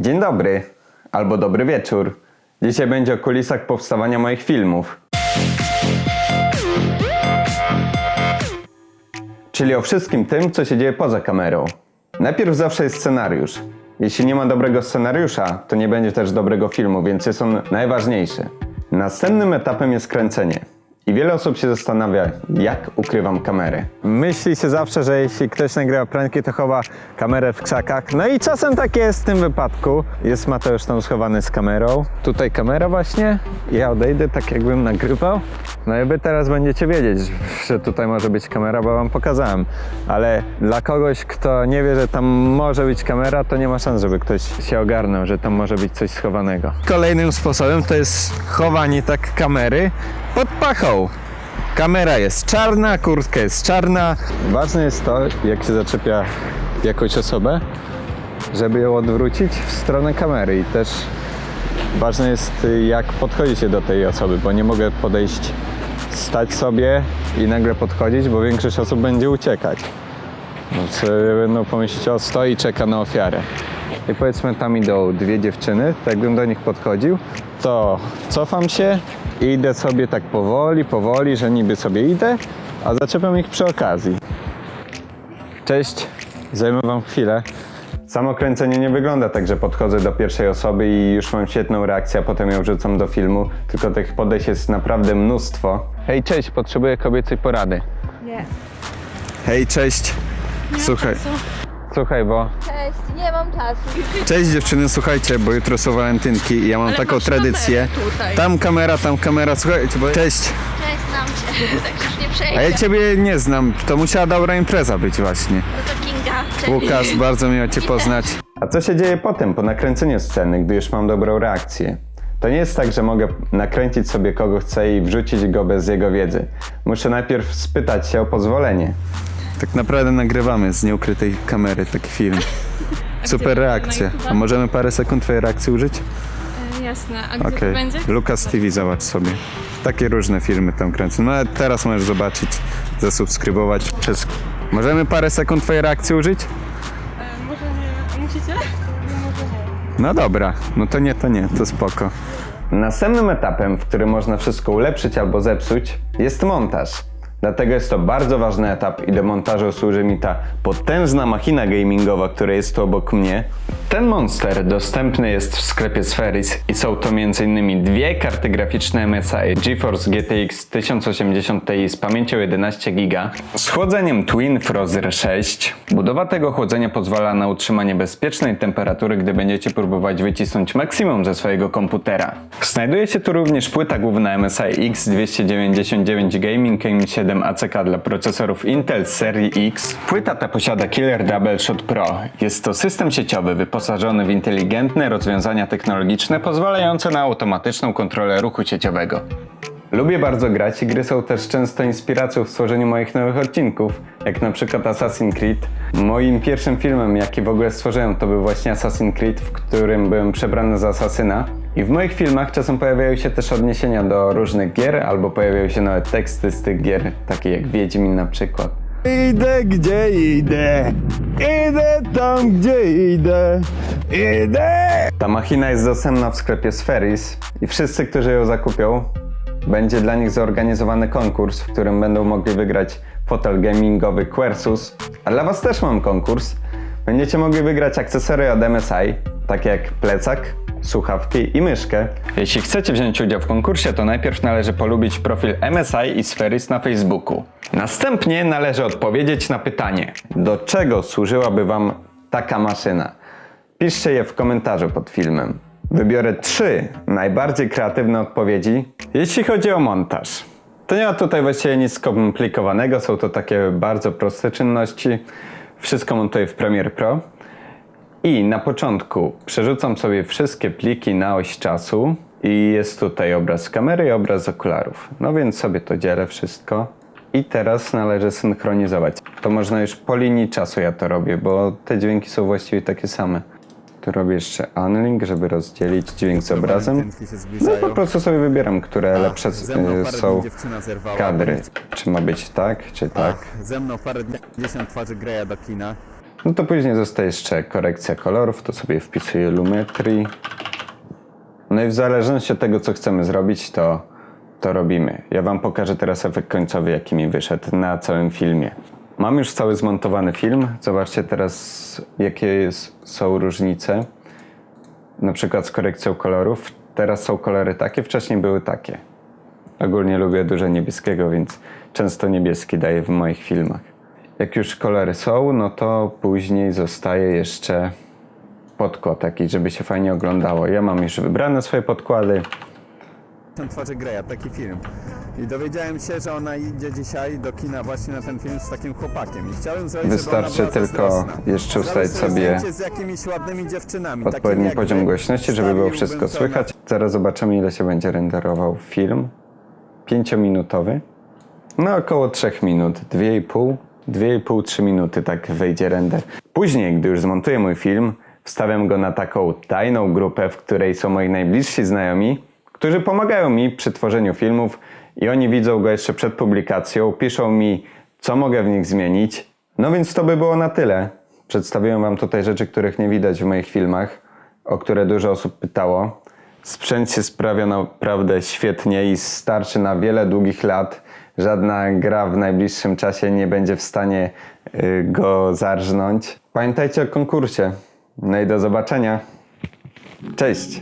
Dzień dobry, albo dobry wieczór. Dzisiaj będzie o kulisach powstawania moich filmów. Czyli o wszystkim tym, co się dzieje poza kamerą. Najpierw zawsze jest scenariusz. Jeśli nie ma dobrego scenariusza, to nie będzie też dobrego filmu, więc jest on najważniejszy. Następnym etapem jest kręcenie. I wiele osób się zastanawia, jak ukrywam kamerę. Myśli się zawsze, że jeśli ktoś nagrywa pranki, to chowa kamerę w krzakach. No i czasem tak jest w tym wypadku. Jest Mateusz tam schowany z kamerą. Tutaj kamera właśnie. Ja odejdę tak jakbym nagrywał. No i wy teraz będziecie wiedzieć, że tutaj może być kamera, bo wam pokazałem. Ale dla kogoś, kto nie wie, że tam może być kamera, to nie ma szans, żeby ktoś się ogarnął, że tam może być coś schowanego. Kolejnym sposobem to jest chowanie tak kamery pod pachą. Kamera jest czarna, kurtka jest czarna. Ważne jest to, jak się zaczepia jakąś osobę, żeby ją odwrócić w stronę kamery i też ważne jest jak podchodzi się do tej osoby, bo nie mogę podejść, stać sobie i nagle podchodzić, bo większość osób będzie uciekać. No, co będą pomyśleć, o stoi, czeka na ofiarę. I powiedzmy tam idą dwie dziewczyny, tak jakbym do nich podchodził, to cofam się i idę sobie tak powoli, powoli, że niby sobie idę, a zaczepiam ich przy okazji. Cześć, zajmę wam chwilę. Samo kręcenie nie wygląda tak, że podchodzę do pierwszej osoby i już mam świetną reakcję, a potem ją wrzucam do filmu, tylko tych podejść jest naprawdę mnóstwo. Hej, cześć, potrzebuję kobiecej porady. Nie. Hej, cześć. Słuchaj, słuchaj, bo Cześć, nie mam czasu. Cześć dziewczyny, słuchajcie, bo jutro są walentynki i ja mam Ale taką masz tradycję. kamerę tutaj. Tam kamera, tam kamera, słuchajcie, bo... Cześć, Cześć, znam cię. Tak już nie a przejdę. ja ciebie nie znam, to musiała dobra impreza być właśnie. No to Kinga. Cześć. Łukasz, bardzo miło cię poznać. A co się dzieje potem, po nakręceniu sceny, gdy już mam dobrą reakcję? To nie jest tak, że mogę nakręcić sobie kogo chcę i wrzucić go bez jego wiedzy. Muszę najpierw spytać się o pozwolenie. Tak naprawdę nagrywamy z nieukrytej kamery taki film. Super reakcja. A możemy parę sekund twojej reakcji użyć? E, Jasne, a gdzie Okej. to będzie? Lucas TV, zobacz sobie. Takie różne filmy tam kręcę. No ale teraz możesz zobaczyć, zasubskrybować przez... Możemy parę sekund twojej reakcji użyć? E, może nie, a musicie? Może nie. No dobra, no to nie, to nie, to spoko. Następnym etapem, w którym można wszystko ulepszyć albo zepsuć, jest montaż. Dlatego jest to bardzo ważny etap i do montażu służy mi ta potężna machina gamingowa, która jest tu obok mnie. Ten monster dostępny jest w sklepie Spheris i są to m.in. dwie karty graficzne MSI GeForce GTX 1080 Ti z pamięcią 11 GB z chłodzeniem Twin Frozer 6. Budowa tego chłodzenia pozwala na utrzymanie bezpiecznej temperatury, gdy będziecie próbować wycisnąć maksimum ze swojego komputera. Znajduje się tu również płyta główna MSI X299 Gaming M7 ACK dla procesorów Intel z serii X. Płyta ta posiada Killer Double Shot Pro. Jest to system sieciowy wyposażony w inteligentne rozwiązania technologiczne pozwalające na automatyczną kontrolę ruchu sieciowego. Lubię bardzo grać i gry są też często inspiracją w stworzeniu moich nowych odcinków, jak na przykład Assassin's Creed. Moim pierwszym filmem, jaki w ogóle stworzyłem, to był właśnie Assassin's Creed, w którym byłem przebrany za asasyna. I w moich filmach czasem pojawiają się też odniesienia do różnych gier, albo pojawiają się nawet teksty z tych gier, takie jak Wiedźmin na przykład. Idę gdzie idę, idę tam gdzie idę, idę. Ta machina jest dostępna w sklepie Spheris i wszyscy, którzy ją zakupią, będzie dla nich zorganizowany konkurs, w którym będą mogli wygrać fotel gamingowy Quersus. A dla Was też mam konkurs. Będziecie mogli wygrać akcesoria od MSI, takie jak plecak, słuchawki i myszkę. Jeśli chcecie wziąć udział w konkursie, to najpierw należy polubić profil MSI i Spheris na Facebooku. Następnie należy odpowiedzieć na pytanie, do czego służyłaby Wam taka maszyna? Piszcie je w komentarzu pod filmem. Wybiorę trzy najbardziej kreatywne odpowiedzi, jeśli chodzi o montaż. To nie ma tutaj właściwie nic skomplikowanego, są to takie bardzo proste czynności. Wszystko montuję w Premiere Pro. I na początku przerzucam sobie wszystkie pliki na oś czasu i jest tutaj obraz kamery i obraz okularów. No więc sobie to dzielę wszystko. I teraz należy synchronizować. To można już po linii czasu ja to robię, bo te dźwięki są właściwie takie same. Tu robię jeszcze unlink, żeby rozdzielić dźwięk z obrazem. No i po prostu sobie wybieram, które lepsze Ze mną y, parę są kadry. Czy ma być tak, czy tak. Ze mną parę dni 50 twarzy Greya do kina. No to później zostaje jeszcze korekcja kolorów, to sobie wpisuję Lumetri. No i w zależności od tego, co chcemy zrobić, to, to robimy. Ja Wam pokażę teraz efekt końcowy, jaki mi wyszedł na całym filmie. Mam już cały zmontowany film. Zobaczcie teraz, jakie jest, są różnice. Na przykład z korekcją kolorów. Teraz są kolory takie, wcześniej były takie. Ogólnie lubię dużo niebieskiego, więc często niebieski daję w moich filmach. Jak już kolory są, no to później zostaje jeszcze podkład taki, żeby się fajnie oglądało. Ja mam już wybrane swoje podkłady. Ten twarzy Greya, taki film. I dowiedziałem się, że ona idzie dzisiaj do kina właśnie na ten film z takim chłopakiem. I chciałem zrobić, Wystarczy tylko jeszcze ustawić sobie z jakimiś ładnymi dziewczynami. Odpowiedni poziom głośności, żeby było wszystko słychać. Zaraz zobaczymy, ile się będzie renderował film. Pięciominutowy. No około 3 minut, 2,5, 2,5-3 minuty tak wejdzie render. Później, gdy już zmontuję mój film, wstawiam go na taką tajną grupę, w której są moi najbliżsi znajomi, którzy pomagają mi przy tworzeniu filmów i oni widzą go jeszcze przed publikacją, piszą mi, co mogę w nich zmienić. No więc to by było na tyle. Przedstawiłem wam tutaj rzeczy, których nie widać w moich filmach, o które dużo osób pytało. Sprzęt się sprawia naprawdę świetnie i starczy na wiele długich lat. Żadna gra w najbliższym czasie nie będzie w stanie y, go zarżnąć. Pamiętajcie o konkursie. No i do zobaczenia. Cześć!